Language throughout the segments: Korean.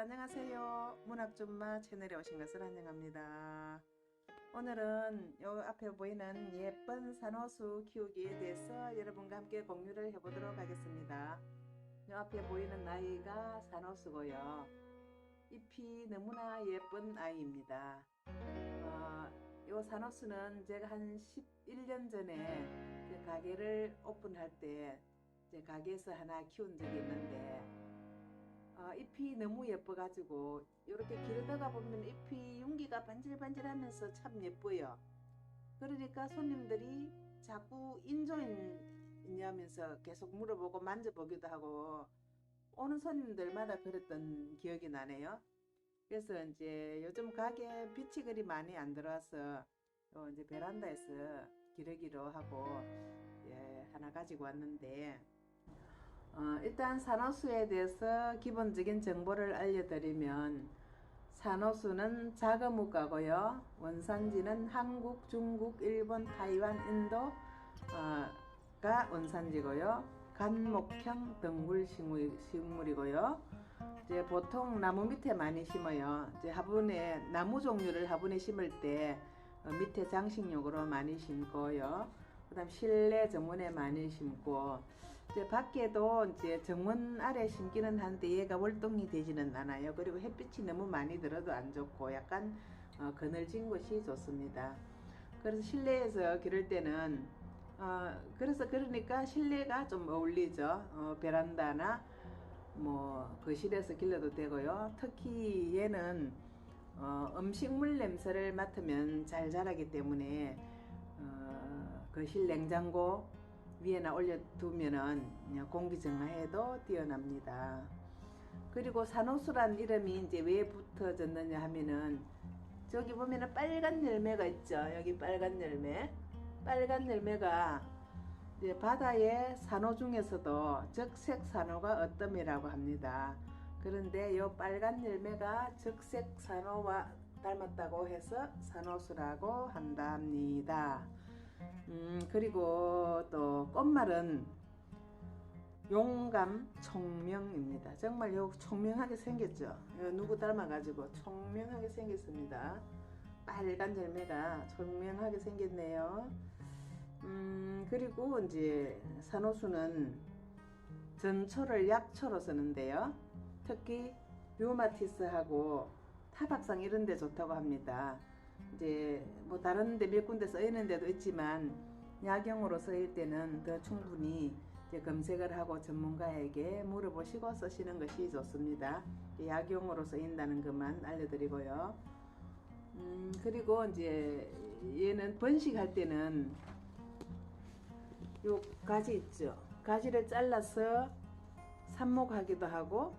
안녕하세요. 문학좀마 채널에 오신 것을 환영합니다. 오늘은 요 앞에 보이는 예쁜 산호수 키우기에 대해서 여러분과 함께 공유를 해 보도록 하겠습니다. 요 앞에 보이는 아이가 산호수고요. 잎이 너무나 예쁜 아이입니다. 어, 요 산호수는 제가 한 11년 전에 그 가게를 오픈할 때 가게에서 하나 키운 적이 있는데 어, 잎이 너무 예뻐가지고 이렇게 기르다가 보면 잎이 윤기가 반질반질하면서 참 예뻐요. 그러니까 손님들이 자꾸 인조인냐면서 계속 물어보고 만져보기도 하고 오는 손님들마다 그랬던 기억이 나네요. 그래서 이제 요즘 가게 빛이 그리 많이 안 들어와서 요 이제 베란다에서 기르기로 하고 예, 하나 가지고 왔는데 어, 일단 산호수에 대해서 기본적인 정보를 알려드리면 산호수는 자그무가고요. 원산지는 한국, 중국, 일본, 타이완, 인도 가 원산지고요. 간목형 덩굴 식물이고요. 이제 보통 나무 밑에 많이 심어요. 이제 화분에 나무 종류를 화분에 심을 때 어, 밑에 장식용으로 많이 심고요. 그다음 실내 정문에 많이 심고 이제 밖에도 이제 정문 아래 심기는 한데 얘가 월동이 되지는 않아요. 그리고 햇빛이 너무 많이 들어도 안 좋고 약간 어, 그늘진 곳이 좋습니다. 그래서 실내에서 기를 때는 어, 그래서 그러니까 실내가 좀 어울리죠. 어, 베란다나 뭐 거실에서 길러도 되고요. 특히 얘는 어, 음식물 냄새를 맡으면 잘 자라기 때문에 어, 거실 냉장고 위에나 올려두면은 공기 정화에도 뛰어납니다. 그리고 산호수란 이름이 이제 왜 붙어졌느냐 하면은 저기 보면은 빨간 열매가 있죠. 여기 빨간 열매. 빨간 열매가 바다의 산호 중에서도 적색 산호가 어뜸이라고 합니다. 그런데 이 빨간 열매가 적색 산호와 닮았다고 해서 산호수라고 한답니다. 음, 그리고 또 꽃말은 용감 총명입니다. 정말 요 총명하게 생겼죠. 요 누구 닮아가지고 총명하게 생겼습니다. 빨간 열매가 총명하게 생겼네요. 음, 그리고 이제 산호수는 전초를 약초로 쓰는데요. 특히 류마티스하고 타박상 이런 데 좋다고 합니다. 이제 뭐 다른 데 몇 군데 쓰이는 데도 있지만 약용으로 쓰일 때는 더 충분히 이제 검색을 하고 전문가에게 물어보시고 쓰시는 것이 좋습니다. 약용으로 쓰인다는 것만 알려드리고요. 음, 그리고 이제 얘는 번식할 때는 요 가지 있죠. 가지를 잘라서 삽목하기도 하고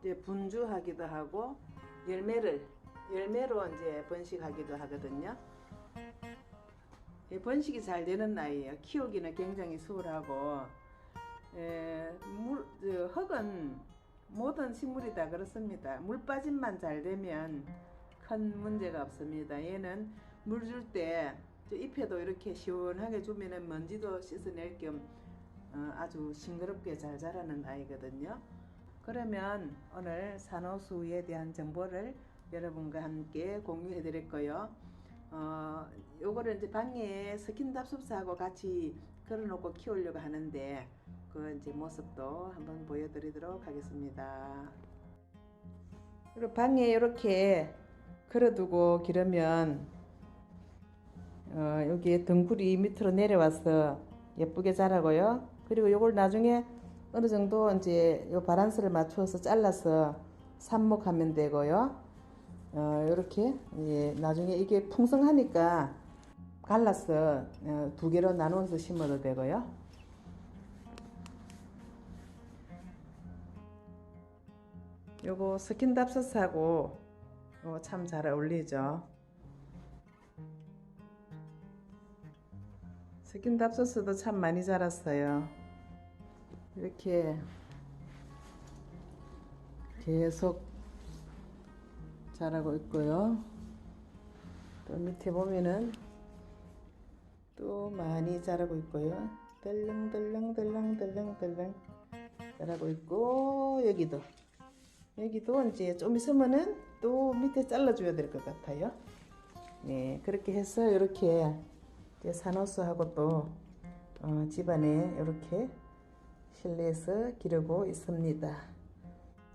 이제 분주하기도 하고 열매를 열매로 이제 번식하기도 하거든요. 번식이 잘 되는 나이에요. 키우기는 굉장히 수월하고 에, 물, 흙은 모든 식물이 다 그렇습니다. 물 빠짐만 잘 되면 큰 문제가 없습니다. 얘는 물 줄 때 잎에도 이렇게 시원하게 주면은 먼지도 씻어낼 겸 어, 아주 싱그럽게 잘 자라는 아이거든요. 그러면 오늘 산호수에 대한 정보를 여러분과 함께 공유해 드릴 거요. 어, 요거를 이제 방에 스킨답습사하고 같이 걸어놓고 키우려고 하는데 그 이제 모습도 한번 보여드리도록 하겠습니다. 그리고 방에 이렇게 걸어두고 기르면 어, 여기 덩굴이 밑으로 내려와서 예쁘게 자라고요. 그리고 요걸 나중에 어느 정도 이제 요 바란스를 맞추어서 잘라서 삽목하면 되고요. 어, 이렇게 예, 나중에 이게 풍성하니까 갈라서 어, 두 개로 나눠서 심어도 되고요. 요거 스킨답서스하고 참 잘 어울리죠. 스킨답서스도 참 많이 자랐어요. 이렇게 계속 자라고 있고요. 또 밑에 보면은 또 많이 자라고 있고요. 덜렁덜렁덜렁덜렁덜렁 자라고 있고 여기도 여기도 이제 좀 있으면은 또 밑에 잘라줘야 될 것 같아요. 네, 그렇게 해서 이렇게 이제 산호수하고 또 어, 집안에 이렇게 실내에서 기르고 있습니다.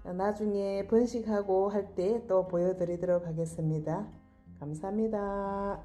자, 나중에 번식하고 할 때 또 보여드리도록 하겠습니다. 감사합니다.